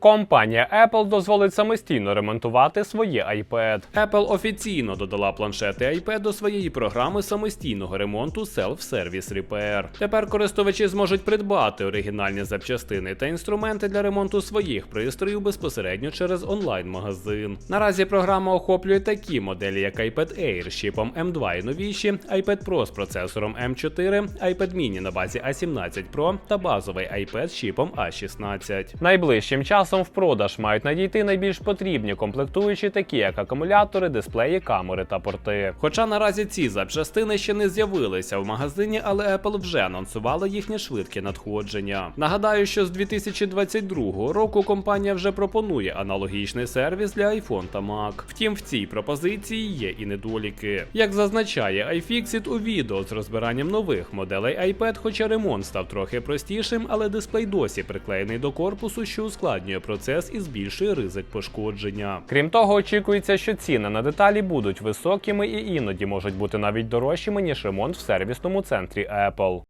Компанія Apple дозволить самостійно ремонтувати своє iPad. Apple офіційно додала планшети iPad до своєї програми самостійного ремонту Self-Service Repair. Тепер користувачі зможуть придбати оригінальні запчастини та інструменти для ремонту своїх пристроїв безпосередньо через онлайн-магазин. Наразі програма охоплює такі моделі, як iPad Air з чіпом M2 і новіші, iPad Pro з процесором M4, iPad mini на базі A17 Pro та базовий iPad з чіпом A16. Найближчим часом в продаж мають надійти найбільш потрібні комплектуючі, такі як акумулятори, дисплеї, камери та порти. Хоча наразі ці запчастини ще не з'явилися в магазині, але Apple вже анонсувала їхнє швидке надходження. Нагадаю, що з 2022 року компанія вже пропонує аналогічний сервіс для iPhone та Mac. Втім, в цій пропозиції є і недоліки. Як зазначає iFixit у відео з розбиранням нових моделей iPad, хоча ремонт став трохи простішим, але дисплей досі приклеєний до корпусу, що ускладнює процес і збільшує ризик пошкодження. Крім того, очікується, що ціни на деталі будуть високими і іноді можуть бути навіть дорожчими ніж ремонт в сервісному центрі Apple.